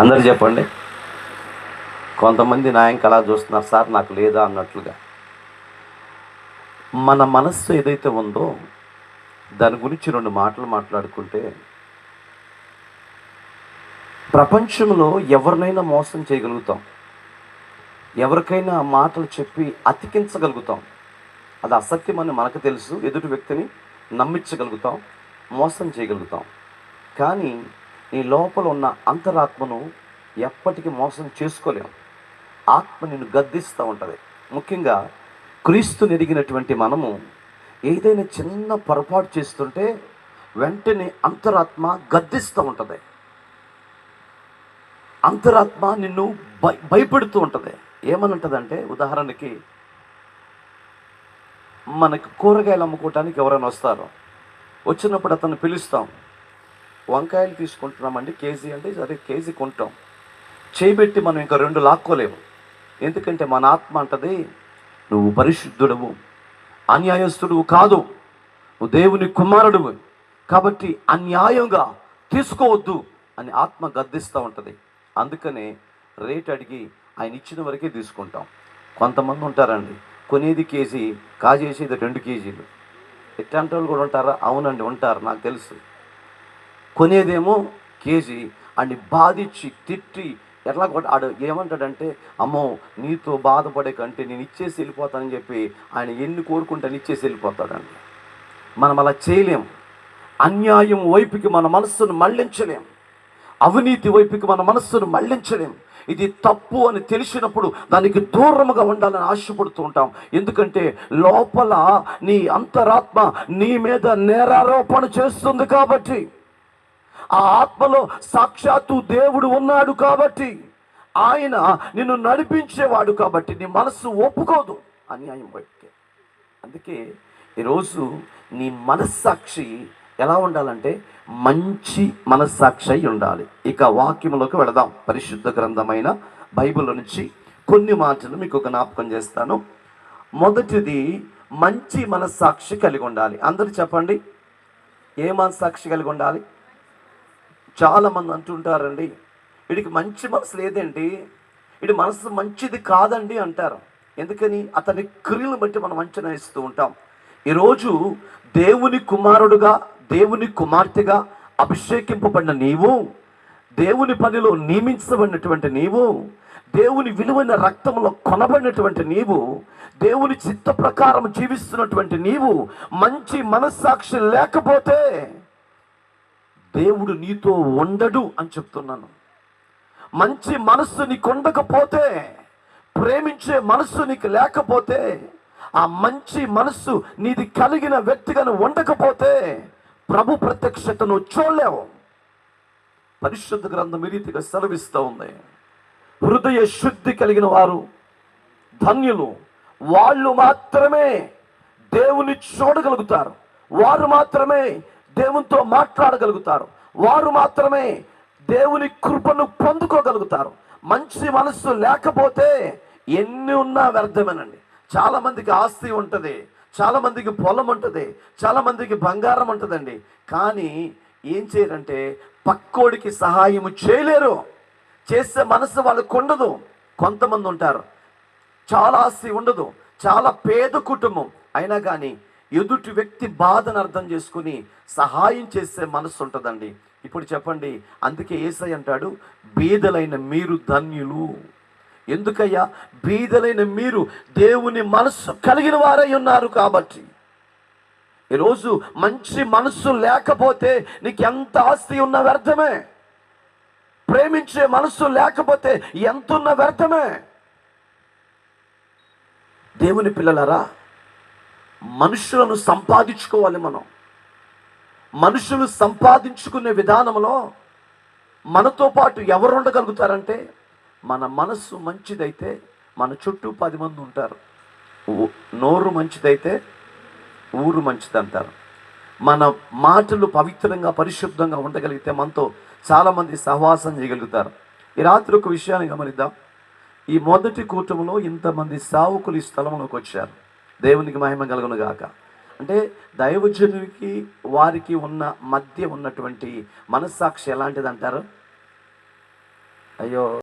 అందరు చెప్పండి. కొంతమంది నాయంక అలా చూస్తున్నారు. సార్ నాకు లేదా అన్నట్లుగా. మన మనస్సు ఏదైతే ఉందో దాని గురించి రెండు మాటలు మాట్లాడుకుంటే ప్రపంచంలో ఎవరినైనా మోసం చేయగలుగుతాం. ఎవరికైనా మాటలు చెప్పి అతికించగలుగుతాం. అది అసత్యమని మనకు తెలుసు. ఎదుటి వ్యక్తిని నమ్మించగలుగుతాం. మోసం చేయగలుగుతాం. కానీ నీ లోపల ఉన్న అంతరాత్మను ఎప్పటికీ మోసం చేసుకోలేము. ఆత్మ నిన్ను గద్దిస్తూ ఉంటుంది. ముఖ్యంగా క్రీస్తుని ఎరిగినటువంటి మనము ఏదైనా చిన్న పొరపాటు చేస్తుంటే వెంటనే అంతరాత్మ గద్దిస్తూ ఉంటుంది. అంతరాత్మ నిన్ను భయ భయపెడుతూ ఉంటుంది. ఏమనంటుందంటే ఉదాహరణకి మనకు కూరగాయలు అమ్ముకోవటానికి ఎవరైనా వస్తారు వచ్చినప్పుడు అతను పిలుస్తాం. వంకాయలు తీసుకుంటున్నామండి. కేజీ అంటే సరే కేజీ కొంటాం. చేయబెట్టి మనం ఇంకా రెండు లాక్కోలేము. ఎందుకంటే మన ఆత్మ అంటది నువ్వు పరిశుద్ధుడవు అన్యాయస్తుడువు కాదు. నువ్వు దేవుని కుమారుడువు. కాబట్టి అన్యాయంగా తీసుకోవద్దు అని ఆత్మ గద్దిస్తూ ఉంటుంది. అందుకనే రేట్ అడిగి ఆయన ఇచ్చిన వరకే తీసుకుంటాం. కొంతమంది ఉంటారండి కొనేది కేజీ కాజేసేది రెండు కేజీలు. ఎట్లాంటి వాళ్ళు కూడా ఉంటారా? అవునండి ఉంటారు నాకు తెలుసు. కొనేదేమో కేజీ అని బాధించి తిట్టి ఎట్లా కొట్ట ఆడు ఏమంటాడంటే అమ్మో నీతో బాధపడే కంటే నేను ఇచ్చేసి వెళ్ళిపోతానని చెప్పి ఆయన ఎన్ని కోరుకుంటాను ఇచ్చేసి వెళ్ళిపోతాడండి మనం అలా చేయలేం. అన్యాయం వైపుకి మన మనస్సును మళ్ళించలేం. అవినీతి వైపుకి మన మనస్సును మళ్ళించలేం. ఇది తప్పు అని తెలిసినప్పుడు దానికి దూరముగా ఉండాలని ఆశపడుతూ ఉంటాం. ఎందుకంటే లోపల నీ అంతరాత్మ నీ మీద నేరారోపణ చేస్తుంది కాబట్టి ఆ ఆత్మలో సాక్షాత్తు దేవుడు ఉన్నాడు కాబట్టి ఆయన నిన్ను నడిపించేవాడు కాబట్టి నీ మనస్సు ఒప్పుకోదు అన్యాయం వైపుకి. అందుకే ఈరోజు నీ మనస్సాక్షి ఎలా ఉండాలంటే మంచి మనస్సాక్షి అయి ఉండాలి. ఇక వాక్యములోకి వెళదాం. పరిశుద్ధ గ్రంథమైన బైబిల్ నుంచి కొన్ని మాటలు మీకు ఒక జ్ఞాపకం చేస్తాను. మొదటిది మంచి మనస్సాక్షి కలిగి ఉండాలి. అందరూ చెప్పండి. ఏ మనస్సాక్షి కలిగి ఉండాలి? చాలామంది అంటుంటారండి వీడికి మంచి మనసు లేదండి వీడి మనసు మంచిది కాదండి అంటారు. ఎందుకని? అతని క్రియలను బట్టి మనం అంచనా ఇస్తూ ఉంటాం. ఈరోజు దేవుని కుమారుడుగా దేవుని కుమార్తెగా అభిషేకింపబడిన నీవు దేవుని పనిలో నియమించబడినటువంటి నీవు దేవుని విలువైన రక్తంలో కొనబడినటువంటి నీవు దేవుని చిత్త ప్రకారం జీవిస్తున్నటువంటి నీవు మంచి మనస్సాక్షి లేకపోతే దేవుడు నీతో ఉండడు అని చెప్తున్నాను. మంచి మనస్సు నీకు ఉండకపోతే ప్రేమించే మనస్సు నీకు లేకపోతే ఆ మంచి మనస్సు నీది కలిగిన వ్యక్తిగా ఉండకపోతే ప్రభు ప్రత్యక్షతను చూడలేవు. పరిశుద్ధ గ్రంథం రీతిగా సెలవిస్తూ ఉంది. హృదయ శుద్ధి కలిగిన వారు ధన్యులు. వాళ్ళు మాత్రమే దేవుని చూడగలుగుతారు. వారు మాత్రమే దేవునితో మాట్లాడగలుగుతారు. వారు మాత్రమే దేవుని కృపను పొందుకోగలుగుతారు. మంచి మనస్సు లేకపోతే ఎన్ని ఉన్నా వ్యర్థమేనండి. చాలా మందికి ఆస్తి ఉంటుంది చాలా మందికి పొలం ఉంటుంది చాలా మందికి బంగారం ఉంటుందండి. కానీ ఏం చేయరంటే పక్కోడికి సహాయం చేయలేరు. చేసే మనసు వాళ్ళకు ఉండదు. కొంతమంది ఉంటారు. చాలా ఆస్తి ఉండదు. చాలా పేద కుటుంబం. అయినా కానీ ఎదుటి వ్యక్తి బాధను అర్థం చేసుకుని సహాయం చేసే మనసు ఉంటుందండి. ఇప్పుడు చెప్పండి అందుకే ఏసై అంటాడు బీదలైన మీరు ధన్యులు. ఎందుకయ్యా? బీదలైన మీరు దేవుని మనస్సు కలిగిన వారై ఉన్నారు కాబట్టి. ఈరోజు మంచి మనస్సు లేకపోతే నీకు ఎంత ఆస్తి ఉన్న వ్యర్థమే? ప్రేమించే మనస్సు లేకపోతే ఎంతున్న వ్యర్థమే? దేవుని పిల్లలరా మనుషులను సంపాదించుకోవాలి మనం. మనుషులు సంపాదించుకునే విధానంలో మనతో పాటు ఎవరు ఉండగలుగుతారంటే మన మనస్సు మంచిదైతే మన చుట్టూ పది మంది ఉంటారు. నోరు మంచిదైతే ఊరు మంచిదంటారు. మన మాటలు పవిత్రంగా పరిశుద్ధంగా ఉండగలిగితే మనతో చాలామంది సహవాసం చేయగలుగుతారు. ఈ రాత్రి ఒక విషయాన్ని గమనిద్దాం. ఈ మొదటి కూటమిలో ఇంతమంది సావుకులు ఈ స్థలంలోకి వచ్చారు. దేవునికి మహిమ కలుగును గాక. అంటే దైవజనుడికి వారికి ఉన్న మధ్య ఉన్నటువంటి మనస్సాక్షి ఎలాంటిది అంటారు అయ్యో!